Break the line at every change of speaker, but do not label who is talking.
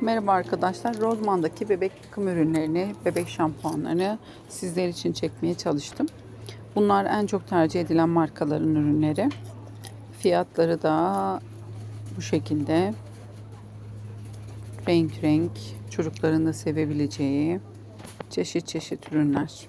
Merhaba arkadaşlar. Rozman'daki bebek bakım ürünlerini, bebek şampuanlarını sizler için çekmeye çalıştım. Bunlar en çok tercih edilen markaların ürünleri. Fiyatları da bu şekilde. Renk renk, çocukların da sevebileceği çeşit çeşit ürünler.